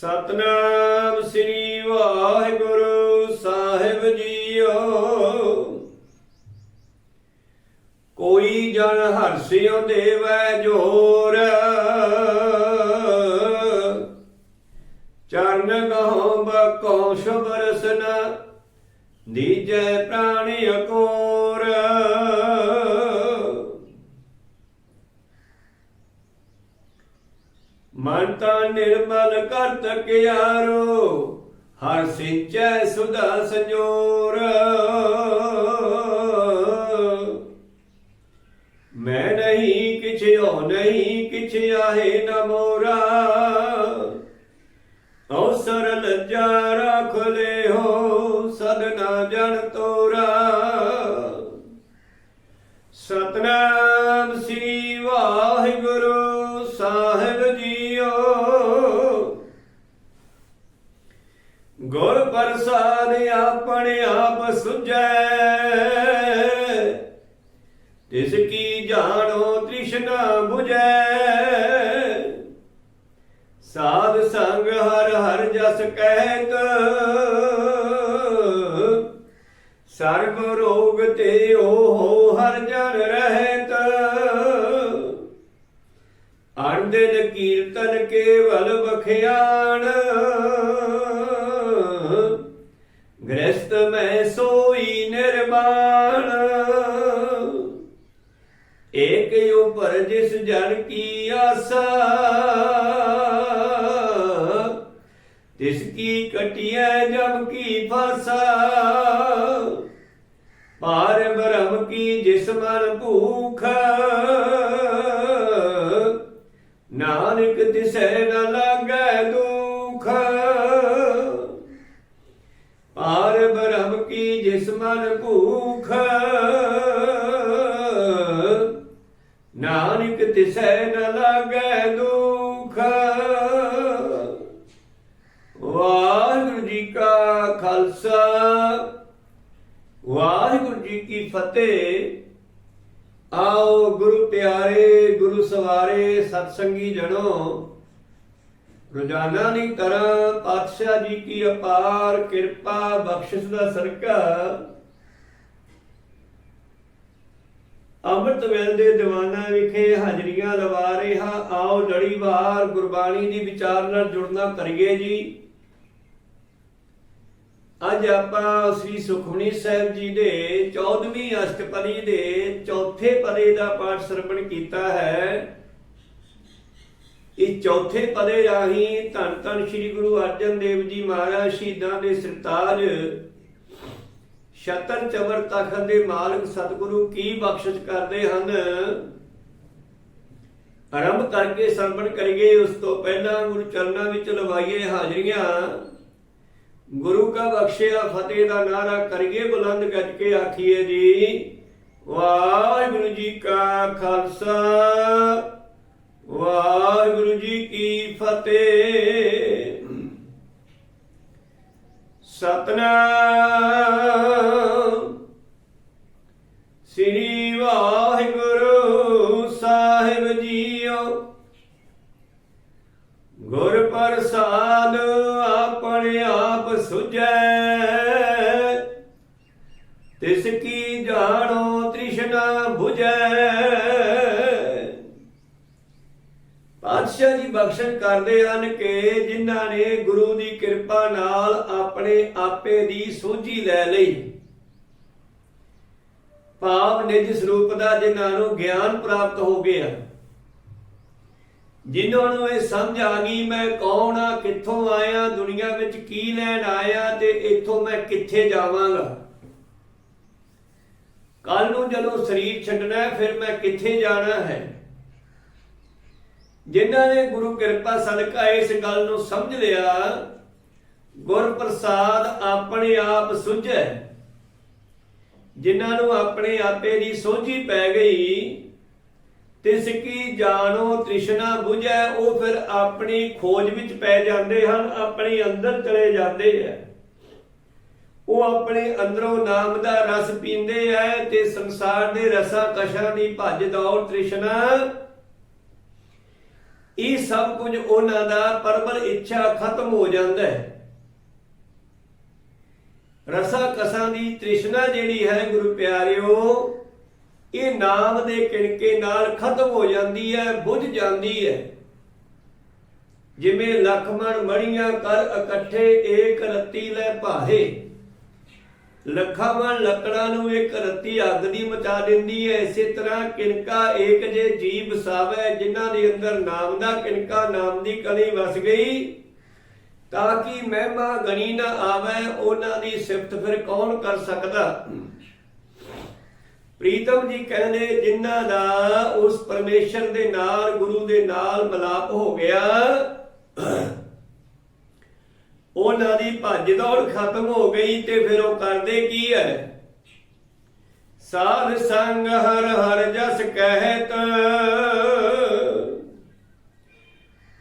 ਸਤਨਾਮ ਸ੍ਰੀ ਵਾਹਿਗੁਰੂ ਸਾਹਿਬ ਜੀਓ। ਕੋਈ ਜਨ ਹਰਸਿਓ ਦੇਵੈ ਜੋਰ। ਚਰਨ ਗਹੋ ਬਕੋ ਸ਼ਬਰਸਨ ਦੀਜੈ ਪ੍ਰਾਣ ਅਕੋਰ। ਮਨ ਤਾਂ ਨਿਰਮਲ ਕਰ ਕਿਆਰੋ ਹਰ ਸਿੰਚੈ ਸੁਧਾ ਸੰਜੋਰ। ਮੈਂ ਨਹੀਂ ਕਿਛ ਹੋ ਨਹੀਂ ਕਿਛ ਆਹੇ ਨ ਮੋਰਾ ਅਵਸਰ ਲੱਜਾ ਰੱਖ ਲੈ ਹੋ ਸਦਨਾ ਜਣ ਤੋਰਾ। ਸਤਨਾ ਪ੍ਰਸਾਦ ਆਪਣੇ ਆਪ ਸੁਝੈ। ਤਿਸ ਕੀ ਜਾਣੋ ਤ੍ਰਿਸ਼ਨਾ 부ਜੈ ਸਾਧ ਸੰਗ ਹਰ ਹਰ ਜਸ ਕਹਿਤ। ਸਰਬ ਰੋਗ ਤੇ ਉਹ ਹਰ ਜਨ ਰਹਿਤ। ਅਰਦਨ ਕੀਰਤਨ ਕੇਵਲ ਬਖਿਆਣ ਮੈਂ ਸੋਈ ਨਿਰਮਾਣ। ਏਕ ਉਪਰ ਜਿਸ ਜਨ ਕੀ ਆਸਾ, ਤਿਸ ਕੀ ਕਟਿਐ ਜਮ ਕੀ ਫਾਸਾ। ਪਾਰ ਬ੍ਰਹਮ ਕੀ ਜਿਸ ਮਨ ਭੂਖ, ਨਾਨਕ ਤਿਸੈ ਨ ਕਾ ਵਾਹਿਗੁਰੂ ਜੀ ਕੀ ਫਤਿਹ। ਆਓ ਗੁਰੂ ਪਿਆਰੇ, ਗੁਰੂ ਸਵਾਰੇ, ਸਤਸੰਗੀ ਜਣੋ। ਰੋਜ਼ਾਨਾ ਦੀ ਤਰ੍ਹਾਂ ਪਾਤਸ਼ਾਹ ਜੀ ਕੀ ਅਪਾਰ ਕਿਰਪਾ, ਬਖਸ਼ਿਸ਼ ਦਾ ਸਰਕਾ ਅੰਮ੍ਰਿਤ ਵੇਲ ਦੇ ਦੀਵਾਨਾਂ ਵਿਖੇ ਹਾਜ਼ਰੀਆਂ ਲਵਾ ਰਿਹਾ। ਆਓ ਲੜੀਵਾਰ ਗੁਰਬਾਣੀ ਦੀ ਵਿਚਾਰ ਨਾਲ ਜੁੜਨਾ ਕਰੀਏ ਜੀ। ਅੱਜ ਆਪਾਂ ਸ੍ਰੀ ਸੁਖਮਨੀ ਸਾਹਿਬ ਜੀ ਦੇ 14ਵੀਂ ਅਸ਼ਟਪਦੀ ਦੇ ਚੌਥੇ ਪਦੇ ਦਾ ਪਾਠ ਸਰਵਣ ਕੀਤਾ ਹੈ। ਇਸ ਚੌਥੇ ਪਦੇ ਰਾਹੀਂ ਧੰਨ ਧੰਨ ਸ੍ਰੀ ਗੁਰੂ ਅਰਜਨ ਦੇਵ ਜੀ ਮਹਾਰਾਜ ਸ਼ਹੀਦਾਂ ਦੇ ਸਰਤਾਜ ਸ਼ਤਨ ਚਵਰ ਤਖਤ ਦੇ ਮਾਲਕ ਸਤਿਗੁਰੂ ਕੀ ਬਖਸ਼ਿਸ਼ ਕਰਦੇ ਹਨ। ਆਰੰਭ ਕਰਕੇ ਸਰਵਣ ਕਰੀਏ, ਉਸ ਤੋਂ ਪਹਿਲਾਂ ਗੁਰੂ ਚਰਨਾਂ ਵਿੱਚ ਲਵਾਈਏ ਹਾਜ਼ਰੀਆਂ। ਗੁਰੂ ਕਾ ਬਖਸ਼ਿਆ, ਫਤਿਹ ਦਾ ਨਾਰਾ ਕਰੀਏ ਬੁਲੰਦ ਗੱਜ ਕੇ ਆਖੀਏ ਜੀ। ਵਾਹਿਗੁਰੂ ਜੀ ਕਾ ਖਾਲਸਾ, ਵਾਹਿਗੁਰੂ ਜੀ ਕੀ ਫਤਿਹ। ਸਤਨਾਮ ਬਖਸ਼ਣ ਕਰਦੇ ਹਨ ਕਿ ਜਿਨ੍ਹਾਂ ਨੇ ਗੁਰੂ ਦੀ ਕਿਰਪਾ ਨਾਲ ਆਪਣੇ ਆਪੇ ਦੀ ਸੋਝੀ ਲੈ ਲਈ। ਭਾਵ ਨਿਜ ਸਰੂਪ ਦਾ ਜਿਨ੍ਹਾਂ ਨੂੰ ਗਿਆਨ ਪ੍ਰਾਪਤ ਹੋ ਗਿਆ। ਜਿਨ੍ਹਾਂ ਨੂੰ ਇਹ ਸਮਝ ਆ ਗਈ, ਮੈਂ ਕੌਣ ਆ? ਕਿੱਥੋਂ ਆਇਆ? ਦੁਨੀਆ ਵਿੱਚ ਕੀ ਲੈਣ ਆਇਆ? ਤੇ ਇੱਥੋਂ ਮੈਂ ਕਿੱਥੇ ਜਾਵਾਂਗਾ? ਕੱਲ ਨੂੰ ਜਦੋਂ ਸਰੀਰ ਛੱਡਣਾ ਫਿਰ ਮੈਂ ਕਿੱਥੇ ਜਾਣਾ ਹੈ? ਜਿਨ੍ਹਾਂ ਨੇ ਗੁਰੂ ਕਿਰਪਾ ਸਦਕਾ ਇਸ ਗੱਲ ਨੂੰ ਸਮਝ ਲਿਆ ਗੁਰ ਪ੍ਰਸਾਦ ਆਪਣੇ ਆਪ ਸੁਝੈ। ਜਿਨ੍ਹਾਂ ਨੂੰ ਆਪਣੇ ਆਪੇ ਦੀ ਸੋਝੀ ਪੈ ਗਈ, ਤਿਸ ਕੀ ਜਾਣੋ ਤ੍ਰਿਸ਼ਨਾ 부ਝੈ ਉਹ ਫਿਰ ਆਪਣੀ ਖੋਜ ਵਿੱਚ ਪੈ ਜਾਂਦੇ ਹਨ, ਆਪਣੇ ਅੰਦਰ ਚਲੇ ਜਾਂਦੇ ਹੈ ਉਹ ਆਪਣੇ ਅੰਦਰੋਂ ਨਾਮ ਦਾ ਰਸ ਪੀਂਦੇ ਐ ਤੇ ਸੰਸਾਰ ਦੇ ਰਸਾਂ ਕਸ਼ਾਂ ਦੀ ਭੱਜ ਦੌੜ ਤ੍ਰਿਸ਼ਨਾ ਇਹ ਸਭ ਕੁਝ ਉਹਨਾਂ ਦਾ ਪਰਬਲ ਇੱਛਾ ਖਤਮ ਹੋ ਜਾਂਦਾ ਹੈ। ਰਸਾ ਕਸਾਂ ਦੀ ਤ੍ਰਿਸ਼ਨਾ ਜਿਹੜੀ ਹੈ ਗੁਰੂ ਪਿਆਰਿਓ, ਇਹ ਨਾਮ ਦੇ ਕਿਣਕੇ ਨਾਲ ਖਤਮ ਹੋ ਜਾਂਦੀ ਹੈ, ਬੁੱਝ ਜਾਂਦੀ ਹੈ। ਜਿਵੇਂ ਲਖਮਣ ਮੜੀਆਂ ਕਰ ਇਕੱਠੇ ਏਕ ਰਤੀ ਲੈ ਭਾਹੇ। ਲੱਖਾਂ ਲੱਕੜਾਂ ਨੂੰ ਇੱਕ ਰਤੀ ਅੱਗ ਦੀ ਮਚਾ ਦਿੰਦੀ ਹੈ। ਇਸੇ ਤਰ੍ਹਾਂ ਕਿਣਕਾ ਏਕ ਜੇ ਜੀਵ ਸਾਵੈ, ਜਿਨ੍ਹਾਂ ਦੇ ਅੰਦਰ ਨਾਮ ਦਾ ਕਿਣਕਾ ਨਾਮ ਦੀ ਕਲੀ ਵਸ ਗਈ, ਤਾਂ ਕਿ ਮਹਿਮਾ ਗਣੀ ਨਾ ਆਵੇ, ਉਹਨਾਂ ਦੀ ਸਿਫਤ ਫਿਰ ਕੌਣ ਕਰ ਸਕਦਾ? ਪ੍ਰੀਤਮ ਜੀ ਕਹਿੰਦੇ, ਜਿਨ੍ਹਾਂ ਦਾ ਉਸ ਪਰਮੇਸ਼ਰ ਦੇ ਨਾਲ, ਗੁਰੂ ਦੇ ਨਾਲ ਮਿਲਾਪ ਹੋ ਗਿਆ ਉਹਨਾਂ ਦੀ ਭੱਜ ਦੌੜ ਖਤਮ ਹੋ ਗਈ ਤੇ ਫਿਰ ਉਹ ਕਰਦੇ ਕੀ ਹੈ ਸਾਧ ਸੰਗ ਹਰ ਹਰ ਜਸ ਕਹਿਤ।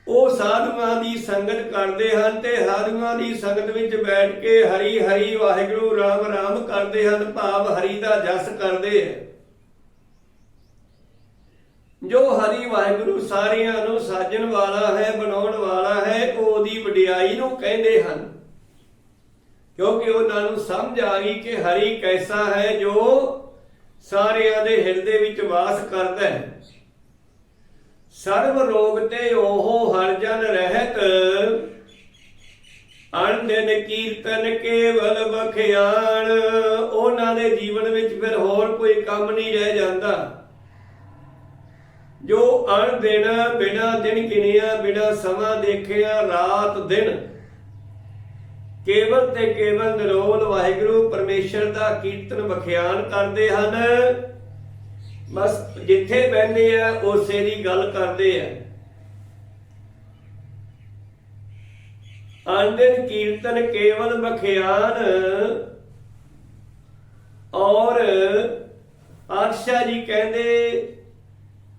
ਉਹ ਸਾਧੂਆਂ ਦੀ ਸੰਗਤ ਕਰਦੇ ਹਨ ਤੇ ਸਾਧੂਆਂ ਦੀ ਸੰਗਤ ਵਿੱਚ ਬੈਠ ਕੇ ਹਰੀ ਹਰੀ ਵਾਹਿਗੁਰੂ ਰਾਮ ਰਾਮ ਕਰਦੇ ਹਨ, ਭਾਵ ਹਰੀ ਦਾ ਜਸ ਕਰਦੇ ਹੈ ਜੋ ਹਰੀ ਵਾਹਿਗੁਰੂ ਸਾਰਿਆਂ ਨੂੰ ਸਾਜਣ ਵਾਲਾ ਹੈ, ਬਣਾਉਣ ਵਾਲਾ ਵਡਿਆਈ ਕਹਿੰਦੇ ਹਨ, ਕਿਉਂਕਿ ਉਹਨਾਂ ਨੂੰ ਸਮਝ ਆ ਗਈ ਕਿ ਹਰੀ ਕੈਸਾ ਹੈ ਜੋ ਸਾਰਿਆਂ ਦੇ ਹਿਰਦੇ ਵਿੱਚ ਵਾਸ ਕਰਦਾ ਹੈ। ਸਰਬ ਰੋਗ ਤੇ ਉਹ ਹਰ ਜਨ ਰਹਿਤ, ਅਣਦਿਨ ਕੀਰਤਨ ਕੇਵਲ ਬਖਿਆਣ ਉਹਨਾਂ ਦੇ ਜੀਵਨ ਵਿੱਚ ਫਿਰ ਹੋਰ ਕੋਈ ਕੰਮ ਨਹੀਂ ਰਹਿ ਜਾਂਦਾ। ਜੋ ਅਣ ਦਿਨ, ਬਿਨਾ ਦਿਨ ਗਿਣਿਆ, ਬਿਨਾ ਸਮਾਂ ਦੇਖਿਆ, ਰਾਤ ਦਿਨ। ਕੇਵਲ ਤੇ ਕੇਵਲ ਨਿਰੋਲ ਵਾਹਿਗੁਰੂ ਪਰਮੇਸ਼ਰ ਦਾ ਕੀਰਤਨ ਬਖਿਆਨ ਕਰਦੇ ਹਨ। ਬਸ ਜਿੱਥੇ ਬੈਠੇ ਆ, ਉਸੇ ਦੀ ਗੱਲ ਕਰਦੇ ਆ। ਅੰਦਨ ਕੀਰਤਨ ਕੇਵਲ ਬਖਿਆਨ ਔਰ ਆਕਸ਼ਾ ਜੀ ਕਹਿੰਦੇ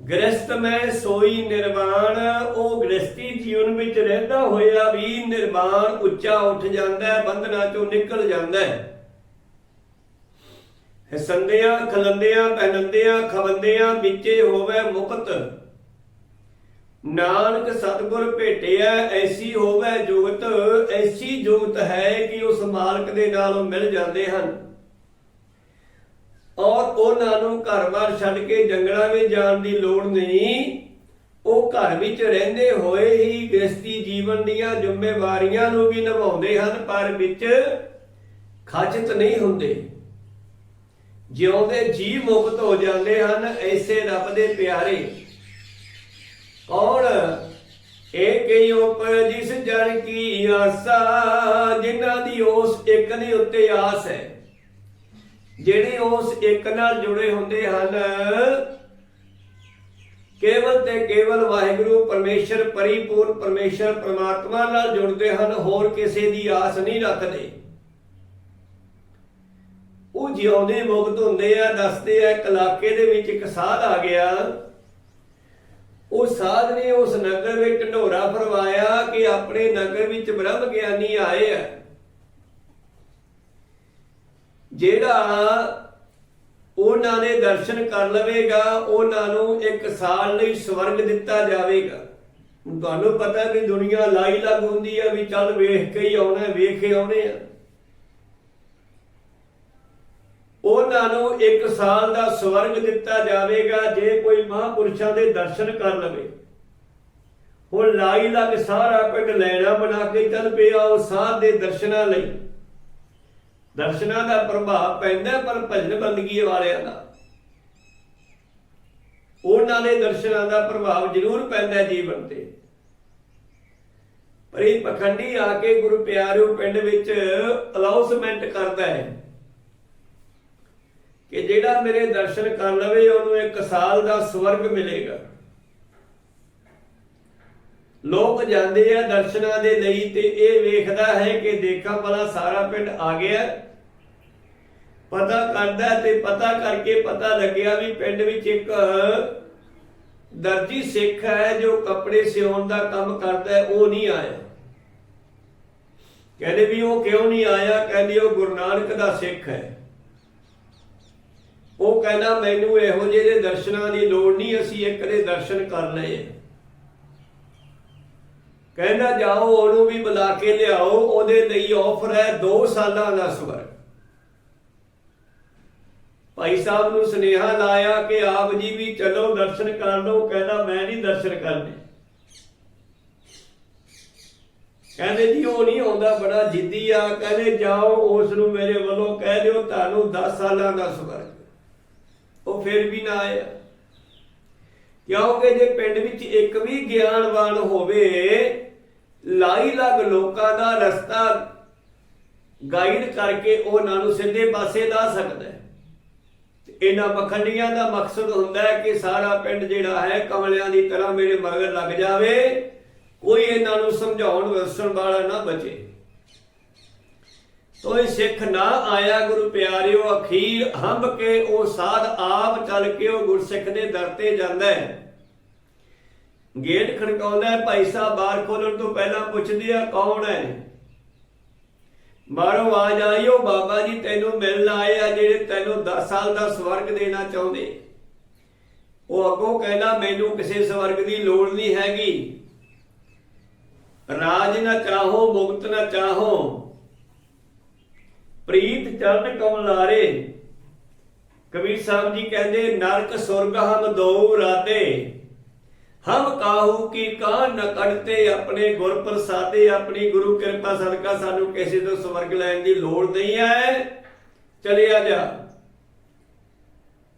ਗ੍ਰਸਤ ਮੈਂ ਸੋਈ ਨਿਰਵਾਣ ਉਹ ਗ੍ਰਸਤੀ ਜੀਵਨ ਵਿੱਚ ਰਹਿੰਦਾ ਹੋਇਆ ਵੀ ਨਿਰਵਾਣ ਉੱਚਾ ਉੱਠ ਜਾਂਦਾ ਹੈ, ਬੰਧਨਾਂ ਚੋਂ ਨਿਕਲ ਜਾਂਦਾ ਹੈ। ਹਸੰਦਿਆਂ, ਖਲੰਦਿਆਂ ਪਹਿਨੰਦਿਆਂ ਖਵੰਦਿਆਂ ਵਿੱਚੇ ਹੋਵੇ ਮੁਕਤ। ਨਾਨਕ ਸਤਿਗੁਰ ਭੇਟਿਆ, ਐਸੀ ਹੋਵੇ ਜੁਗਤ ਐਸੀ ਜੁਗਤ ਹੈ ਕਿ ਉਸ ਮਾਲਕ ਦੇ ਨਾਲ ਮਿਲ ਜਾਂਦੇ ਹਨ। ਔਰ ਉਹਨਾਂ ਨੂੰ ਘਰ-ਬਾਰ ਛੱਡ ਕੇ ਜੰਗਲਾਂ ਵਿੱਚ ਜਾਣ ਦੀ ਲੋੜ ਨਹੀਂ। ਉਹ ਘਰ ਵਿੱਚ ਰਹਿੰਦੇ ਹੋਏ ਹੀ ਗ੍ਰਸਤੀ ਜੀਵਨ ਦੀਆਂ ਜ਼ਿੰਮੇਵਾਰੀਆਂ ਨੂੰ ਵੀ ਨਿਭਾਉਂਦੇ ਹਨ, ਪਰ ਵਿੱਚ ਖਚਤ ਨਹੀਂ ਹੁੰਦੇ। ਜਿਉਂਦੇ ਜੀ ਮੁਕਤ ਹੋ ਜਾਂਦੇ ਹਨ, ਐਸੇ ਰੱਬ ਦੇ ਪਿਆਰੇ। ਕੌਣ? ਏਕ ਉਪਰ ਜਿਸ ਜਨ ਕੀ ਆਸਾ, ਜਿਨ੍ਹਾਂ ਦੀ ਉਸ ਇੱਕ ਦੇ ਉੱਤੇ ਆਸ ਹੈ। ਜਿਹੜੇ ਉਸ ਇੱਕ ਨਾਲ ਜੁੜੇ ਹੁੰਦੇ ਹਨ, ਕੇਵਲ ਤੇ ਕੇਵਲ ਵਾਹਿਗੁਰੂ ਪਰਮੇਸ਼ਰ, ਪਰਿਪੂਰਨ ਪਰਮੇਸ਼ਰ, ਪ੍ਰਮਾਤਮਾ ਨਾਲ ਜੁੜਦੇ ਹਨ, ਹੋਰ ਕਿਸੇ ਦੀ ਆਸ ਨਹੀਂ ਰੱਖਦੇ। ਉਹ ਜਿਉਂਦੇ ਮੁਕਤ ਹੁੰਦੇ ਆ, ਦੱਸਦੇ ਆ ਕਲਾਕੇ ਦੇ ਵਿੱਚ ਇੱਕ ਸਾਧ ਆ ਗਿਆ। ਉਹ ਸਾਧ ਨੇ ਉਸ ਨਗਰ ਵਿੱਚ ਢੰਡੋਰਾ ਫਰਵਾਇਆ ਕਿ ਆਪਣੇ ਨਗਰ ਵਿੱਚ ਬ੍ਰਹਮ ਗਿਆਨੀ ਆਏ ਆ। ਜਿਹੜਾ ਉਹਨਾਂ ਦੇ ਦਰਸ਼ਨ ਕਰ ਲਵੇਗਾ, ਉਹਨਾਂ ਨੂੰ ਇੱਕ ਸਾਲ ਲਈ ਸਵਰਗ ਦਿੱਤਾ ਜਾਵੇਗਾ। ਤੁਹਾਨੂੰ ਪਤਾ ਵੀ ਦੁਨੀਆ ਲਾਈ ਲੱਗ ਹੁੰਦੀ ਆ ਵੀ ਚੱਲ ਵੇਖ ਕੇ ਹੀ ਆਉਣਾ, ਵੇਖ ਕੇ ਆਉਣੇ ਆ। ਉਹਨਾਂ ਨੂੰ ਇੱਕ ਸਾਲ ਦਾ ਸਵਰਗ ਦਿੱਤਾ ਜਾਵੇਗਾ, ਜੇ ਕੋਈ ਮਹਾਪੁਰਸ਼ਾਂ ਦੇ ਦਰਸ਼ਨ ਕਰ ਲਵੇ। ਹੁਣ ਲਾਈ ਲੱਗ ਸਾਰਾ ਪਿੰਡ ਲੈਣਾ ਬਣਾ ਕੇ ਚੱਲ ਪਿਆ ਉਹ ਸਾਧ ਦੇ ਦਰਸ਼ਨਾਂ ਲਈ। ਦਰਸ਼ਨਾਂ ਦਾ ਪ੍ਰਭਾਵ ਪੈਂਦਾ ਪਰ ਭਜਨ ਬੰਦਗੀ ਵਾਲਿਆਂ ਦਾ। ਉਹਨਾਂ ਦੇ ਦਰਸ਼ਨਾਂ ਦਾ ਪ੍ਰਭਾਵ ਜ਼ਰੂਰ ਪੈਂਦਾ ਜੀਵਨ ਤੇ। ਪਰ ਇਹ ਪਖੰਡੀ ਆ ਕੇ ਗੁਰੂ ਪਿਆਰਿਓ ਪਿੰਡ ਵਿੱਚ ਅਲਾਉਸਮੈਂਟ ਕਰਦਾ ਹੈ ਕਿ ਜਿਹੜਾ ਮੇਰੇ ਦਰਸ਼ਨ ਕਰ ਲਵੇ, ਉਹਨੂੰ ਇੱਕ ਸਾਲ ਦਾ ਸਵਰਗ ਮਿਲੇਗਾ। ਲੋਕ ਜਾਂਦੇ ਆ ਦਰਸ਼ਨਾਂ ਦੇ ਲਈ ਤੇ ਇਹ ਵੇਖਦਾ ਹੈ ਕਿ ਦੇਖਾ ਭਲਾ ਸਾਰਾ ਪਿੰਡ ਆ ਗਿਆ ਪਤਾ ਕਰਦਾ ਤੇ ਪਤਾ ਕਰਕੇ ਪਤਾ ਲੱਗਿਆ ਵੀ ਪਿੰਡ ਵਿੱਚ ਇੱਕ ਦਰਜੀ ਸਿੱਖ ਹੈ ਜੋ ਕੱਪੜੇ ਸਿਉਣ ਦਾ ਕੰਮ ਕਰਦਾ ਹੈ, ਉਹ ਨਹੀਂ ਆਇਆ। ਕਹਿੰਦੇ ਵੀ ਉਹ ਕਿਉਂ ਨਹੀਂ ਆਇਆ? ਕਹਿੰਦੇ ਉਹ ਗੁਰੂ ਨਾਨਕ ਦਾ ਸਿੱਖ ਹੈ। ਉਹ ਕਹਿੰਦਾ, ਮੈਨੂੰ ਇਹੋ ਜਿਹੇ ਦਰਸ਼ਨਾਂ ਦੀ ਲੋੜ ਨਹੀਂ, ਅਸੀਂ ਇੱਕ ਦੇ ਦਰਸ਼ਨ ਕਰ ਲਏ ਕਹਿੰਦਾ, ਜਾਓ, ਉਹਨੂੰ ਵੀ ਬੁਲਾ ਕੇ ਲਿਆਓ, ਉਹਦੇ ਲਈ ਆਫਰ ਹੈ 2 ਸਾਲਾਂ ਦਾ ਸਵਰਗ। ਭਾਈ ਸਾਹਿਬ ਨੂੰ ਸੁਨੇਹਾ ਲਾਇਆ ਕਿ ਆਪ ਜੀ ਵੀ ਚਲੋ, ਦਰਸ਼ਨ ਕਰ ਲਓ। ਕਹਿੰਦਾ, ਮੈਂ ਨਹੀਂ ਦਰਸ਼ਨ ਕਰਨੇ। ਕਹਿੰਦੇ, ਜੀ, ਉਹ ਨਹੀਂ ਆਉਂਦਾ, ਬੜਾ ਜਿੱਦੀ ਆ। ਕਹਿੰਦੇ, ਜਾਓ, ਉਸ ਨੂੰ ਮੇਰੇ ਵੱਲੋਂ ਕਹਿ ਦਿਓ, ਤੁਹਾਨੂੰ 10 ਸਾਲਾਂ ਦਾ ਸਵਰਗ। ਉਹ ਫਿਰ ਵੀ ਨਾ ਆਇਆ। ਕਿਉਂਕਿ ਜੇ ਪਿੰਡ ਵਿੱਚ ਇੱਕ ਵੀ ਗਿਆਨਵਾਨ ਹੋਵੇ, ਲਾਈ ਲੱਗ ਲੋਕਾਂ ਦਾ ਰਸਤਾ ਗਾਈਡ ਕਰਕੇ ਉਹਨਾਂ ਨੂੰ ਸਿੱਧੇ ਪਾਸੇ ਲਾ ਸਕਦਾ ਹੈ। ਇਹਨਾਂ ਪਖੰਡੀਆਂ ਦਾ ਮਕਸਦ ਹੁੰਦਾ ਹੈ ਕਿ ਸਾਰਾ ਪਿੰਡ ਜਿਹੜਾ ਹੈ ਕਮਲਿਆਂ ਦੀ ਤਰ੍ਹਾਂ ਮੇਰੇ ਮਗਰ ਲੱਗ ਜਾਵੇ। ਕੋਈ ਇਹਨਾਂ ਨੂੰ ਸਮਝਾਉਣ ਵਸਣ ਵਾਲਾ ਨਾ ਬਚੇ। ਤੋ ਸਿੱਖ ਨਾ ਆਇਆ ਗੁਰੂ ਪਿਆਰਿਓ, ਅਖੀਰ ਹੰਬ ਕੇ ਉਹ ਸਾਧ ਆਪ ਚੱਲ ਕੇ ਉਹ ਗੁਰਸਿੱਖ ਦੇ ਦਰ ਤੇ ਜਾਂਦਾ ਹੈ। ਗੇਟ ਖੜਕਾਉਂਦਾ ਭਾਈ ਸਾਹਿਬ ਬਾਹਰ ਖੋਲਣ ਤੋਂ ਪਹਿਲਾਂ ਪੁੱਛਦੇ ਆ, ਕੌਣ ਹੈ? ਬਾਹਰੋਂ ਆਵਾਜ਼ ਆਈ ਬਾਬਾ ਜੀ, ਤੈਨੂੰ ਮਿਲਣ ਆਏ ਆ ਜਿਹੜੇ ਤੈਨੂੰ 10 ਸਾਲ ਦਾ ਸਵਰਗ ਦੇਣਾ ਚਾਹੁੰਦੇ। ਉਹ ਅੱਗੋਂ ਕਹਿੰਦਾ, ਮੈਨੂੰ ਕਿਸੇ ਸਵਰਗ ਦੀ ਲੋੜ ਨਹੀਂ ਹੈਗੀ। ਰਾਜ ਨਾ ਚਾਹੋ, ਮੁਕਤ ਨਾ ਚਾਹੋ। ਪ੍ਰੀਤ ਚਰਨ ਕਮਲਾਰੇ। ਕਬੀਰ ਸਾਹਿਬ ਜੀ ਕਹਿੰਦੇ, ਨਰਕ ਸੁਰਗ ਹਮ ਦੋ ਰਾਤੇ। ਹਮ ਕਾਹੂ ਕੀ ਕਾਨ ਨ ਕੱਢਤੇ ਆਪਣੇ ਗੁਰ ਪ੍ਰਸਾਦੇ, ਆਪਣੀ ਗੁਰੂ ਕਿਰਪਾ ਸਦਕਾ ਸਾਨੂੰ ਕਿਸੇ ਤੋਂ ਸਵਰਗ ਲੈਣ ਦੀ ਲੋੜ ਨਹੀਂ ਹੈ। ਚਲਿਆ ਜਾ।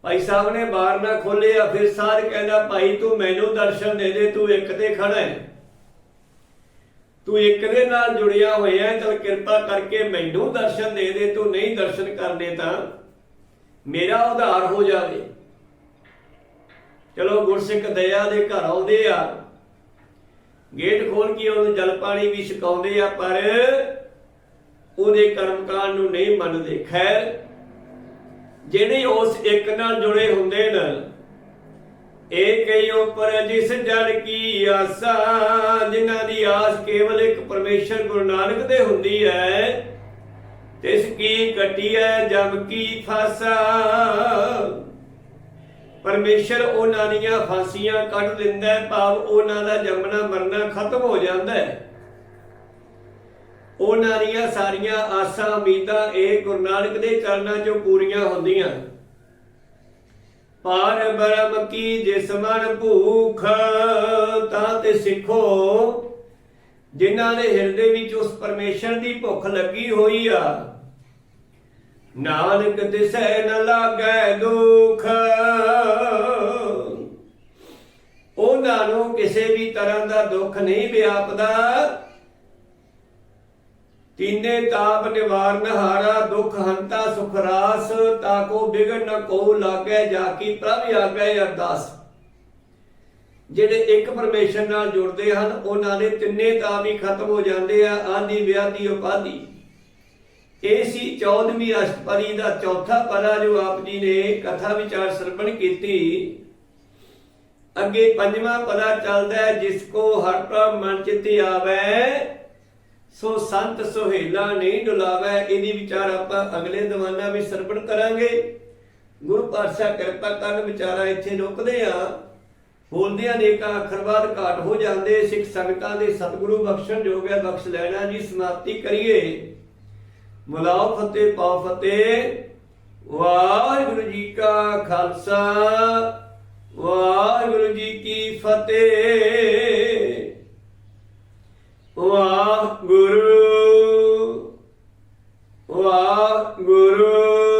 ਭਾਈ ਸਾਹਿਬ ਨੇ ਬਾਰ ਨਾ ਖੋਲਿਆ ਫਿਰ ਸਾਧ ਕਹਿੰਦਾ, ਭਾਈ ਤੂੰ ਮੈਨੂੰ ਦਰਸ਼ਨ ਦੇ ਦੇ, ਤੂੰ ਇੱਕ ਤੇ ਖੜਾ ਹੈ। ਤੂੰ ਇੱਕ ਦੇ ਨਾਲ ਜੁੜਿਆ ਹੋਇਆ ਹੈ, ਚਲ ਕਿਰਪਾ ਕਰਕੇ ਮੈਨੂੰ ਦਰਸ਼ਨ ਦੇ ਦੇ, ਤੂੰ ਨਹੀਂ ਦਰਸ਼ਨ ਕਰਦੇ ਤਾਂ ਮੇਰਾ ਉਧਾਰ ਹੋ ਜਾਵੇ। ਚਲੋ ਗੁਰਸਿੱਖ ਦਇਆ ਦੇ ਘਰ ਆਉਂਦੇ ਆ। ਗੇਟ ਖੋਲ ਕੇ ਉਹਨੂੰ ਜਲ ਪਾਣੀ ਵੀ ਛਕਾਉਂਦੇ ਆ, ਪਰ ਉਹਦੇ ਕਰਮਕਾਂਡ ਨੂੰ ਨਹੀਂ ਮੰਨਦੇ। ਖੈਰ, ਜਿਹੜੇ ਉਸ ਇੱਕ ਨਾਲ ਜੁੜੇ ਹੁੰਦੇ ਨੇ ਏਕ ਹੀ ਉਪਰ ਜਿਸ ਜਨ ਕੀ ਆਸਾ, ਜਿਨ੍ਹਾਂ ਦੀ ਆਸ ਕੇਵਲ ਇੱਕ ਪਰਮੇਸ਼ਰ ਗੁਰੂ ਨਾਨਕ ਦੇ ਹੁੰਦੀ ਹੈ, ਤਿਸ ਕੀ ਕਟਿਐ ਜਮ ਕੀ ਫਾਸਾ। ਪਰਮੇਸ਼ਰ ਉਹਨਾਂ ਦੀਆਂ ਫਾਂਸੀਆਂ ਕੱਢ ਦਿੰਦਾ ਹੈ, ਭਾਵ ਉਹਨਾਂ ਦਾ ਜੰਮਣਾ ਮਰਨਾ ਖਤਮ ਹੋ ਜਾਂਦਾ ਹੈ। ਉਹਨਾਂ ਦੀਆਂ ਸਾਰੀਆਂ ਆਸਾਂ, ਉਮੀਦਾਂ ਇਹ ਗੁਰੂ ਨਾਨਕ ਦੇ ਚਰਨਾਂ 'ਚੋਂ ਪੂਰੀਆਂ ਹੁੰਦੀਆਂ। ਪਾਰ ਬ੍ਰਹਮ ਕੀ ਜਿਸ ਮਨ ਭੂਖ, ਤਾਂ ਤੇ ਸਿੱਖੋ। ਜਿਨ੍ਹਾਂ ਦੇ ਹਿਰਦੇ ਵਿੱਚ ਉਸ ਪਰਮੇਸ਼ਰ ਦੀ ਭੁੱਖ ਲੱਗੀ ਹੋਈ ਆ ਨਾਨਕ ਦਿਸੈ ਨ ਲਾਗੈ ਦੁਖ। ਉਹਨਾਂ ਨੂੰ ਕਿਸੇ ਵੀ ਤਰ੍ਹਾਂ ਦਾ ਦੁੱਖ ਨਹੀਂ ਵਿਆਪਦਾ। ਤੀਨੇ ਤਾਪ ਨਿਵਾਰਨ ਹਾਰਾ ਦੁਖ ਹੰਤਾ ਸੁਖ ਰਾਸ ਤਾਕੋ ਬਿਗੜ ਨ ਕੋ ਲਾਗੈ, ਜਾ ਕੀ ਪ੍ਰਭ ਆਗੈ ਅਰਦਾਸ। ਜਿਹੜੇ ਇੱਕ ਪਰਮੇਸ਼ਰ ਨਾਲ ਜੁੜਦੇ ਹਨ, ਉਹਨਾਂ ਦੇ ਤਿੰਨੇ ਤਾਪ ਹੀ ਖਤਮ ਹੋ ਜਾਂਦੇ ਆ ਆਦੀ ਵਿਆਦੀ ਉਪਾਦੀ ਇਹ ਸੀ 14ਵੀਂ ਅਸ਼ਟਪਦੀ ਦਾ ਚੌਥਾ ਪਦਾ ਜੋ ਆਪ ਜੀ ਨੇ ਕਥਾ ਵਿਚਾਰ ਸਰਪਣ ਕੀਤੀ। ਅੱਗੇ ਪੰਜਵਾਂ ਪਦਾ ਚੱਲਦਾ ਹੈ, ਜਿਸ ਕੋ ਹਰ ਪ੍ਰਭ ਮਨ ਚਿਤ ਆਵੇ, ਸੋ ਸੰਤ ਸੁਹੇਲਾ ਨਹੀਂ ਡੁਲਾਵੇ। ਇਹਦੀ ਵਿਚਾਰ ਆਪਾਂ ਅਗਲੇ ਦੀਵਾਨਾਂ ਵਿੱਚ ਸਰਪਣ ਕਰਾਂਗੇ। ਗੁਰੂ ਪਾਤਸ਼ਾਹ ਕਿਰਪਾ ਕਰਨ ਵਿਚਾਰਾ ਇੱਥੇ ਰੁਕਦੇ ਆ। ਬੋਲਦਿਆਂ ਨੇਕਾਂ ਅੱਖਰ ਘਾਟ ਹੋ ਜਾਂਦੇ, ਸਿੱਖ ਸੰਗਤਾਂ ਦੇ ਸਤਿਗੁਰੂ ਬਖਸ਼ਣ ਜੋਗ ਹੈ, ਬਖਸ਼ ਲੈਣਾ ਜੀ, ਸਮਾਪਤੀ ਕਰੀਏ। ਮੁਲਾਓ ਫਤਿਹ ਪਾਓ ਫਤਿਹ। ਵਾਹਿਗੁਰੂ ਜੀ ਕਾ ਖਾਲਸਾ ਵਾਹਿਗੁਰੂ ਜੀ ਕੀ ਫਤਿਹ। ਵਾਹਿਗੁਰੂ ਵਾਹਿਗੁਰੂ।